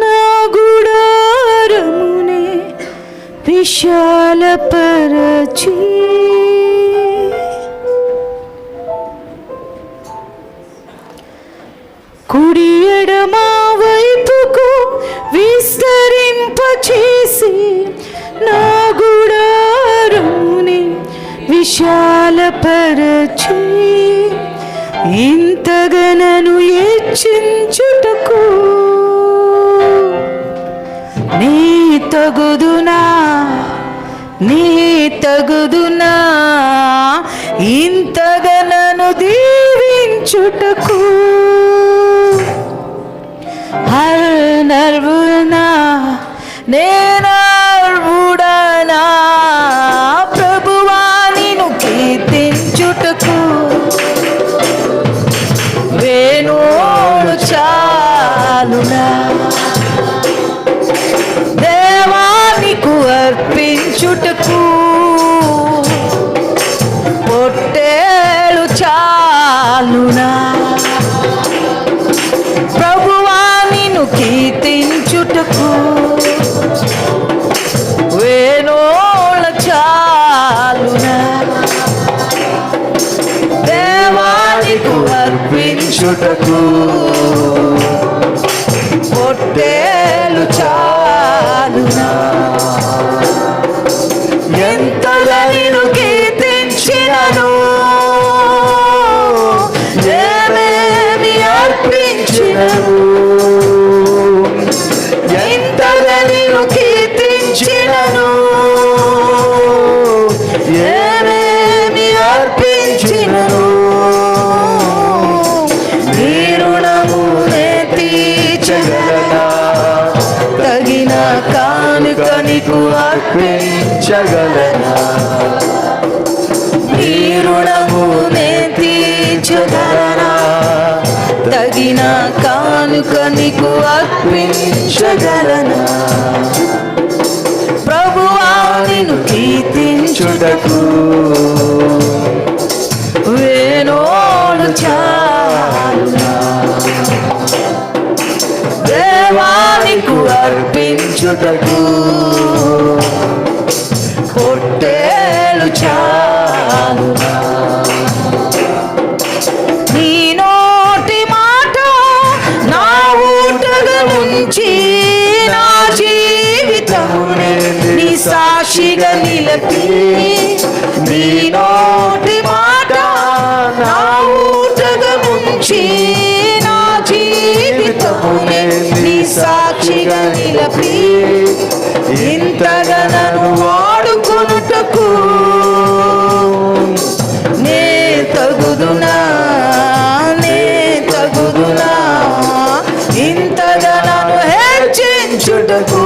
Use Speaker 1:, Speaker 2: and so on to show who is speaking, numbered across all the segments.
Speaker 1: నా గుడారమునే విశాలపరచి. కుడి ఎడమా వైపుకు విస్తరింపచేసి నా గుడారముని విశాలపరచి. ఇంతగనను ఏచించుటకు నీ తగుదునా నీ తగుదునా ఇంతగనను దీవించుటకు హర్ నర్వునా నే అర్పించుటకు పొట్టేలు చాలునా? ఎంతగా నేను కీర్తించినను? ఏమేమి అర్పించినను? ఎంతగా నేను అర్పించగలనా నీ రుణము నే తీర్చగలనా? తగిన కానుక నీకు అర్పించగలనా? ప్రభువా నిన్ను కీర్తించుటకు నీకు అర్పించుటకు పొట్టేలు చాలు నీ నోటి మాట నా ఊటగా ఉంచి నా జీవితం నీ సాక్షిగా నిలపి నీ నో ఇంతగా నన్ను వాడుకొనుటకు నే తగుదునా? నే తగుదునా? ఇంతగా నన్ను హెచ్చించుటకు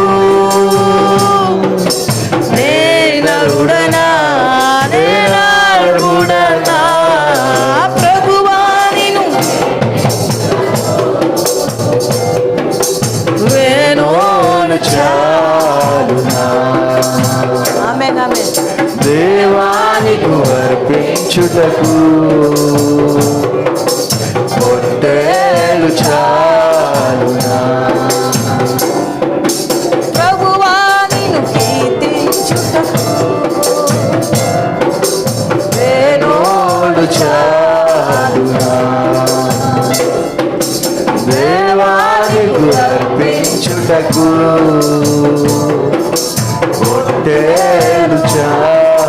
Speaker 2: అర్పించుటకు పొట్టేలు చాలునా?
Speaker 1: ప్రభువా నిన్ను కీర్తించుటకు.
Speaker 2: నోడు చాలునా?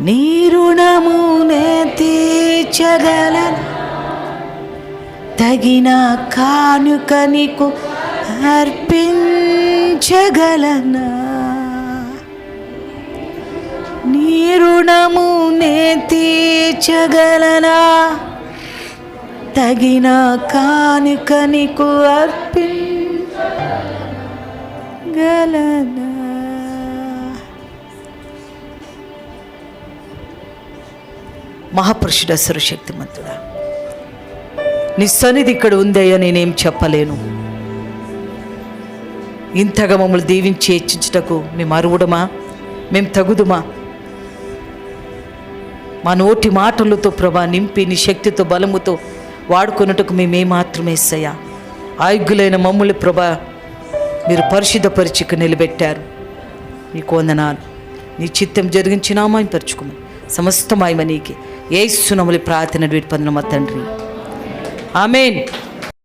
Speaker 1: నీ రుణమునే తీర్చగలను తగిన కానుక నీకు అర్పించగలనా. నీ రుణమునే తీర్చగలనా. తగిన కానుక నీకు అర్పించగలనా. మహాపురుషుడ సురశక్తిమంతుడా నీ సన్నిధి ఇక్కడ ఉందయ్యా నేనేం చెప్పలేను. ఇంతగా మమ్మల్ని దీవించి హెచ్చించుటకు మేము అరువుడమా మేము తగుదుమా? మా నోటి మాటలతో ప్రభా నింపి నీ శక్తితో బలముతో వాడుకొనుటకు మేమే మాత్రమే సయ్యా ఆయుగ్గులైన మమ్ములు ప్రభా మీరు పరిశుద్ధపరిచిక నిలబెట్టారు. నీ వందనాలు. నీ చిత్తం జరిగించినామా పరుచుకున్నాం సమస్తమాయమ నీకే ఏ సునములి ప్రార్థన వీటి పొందిన మా తండ్రి. ఆమెన్.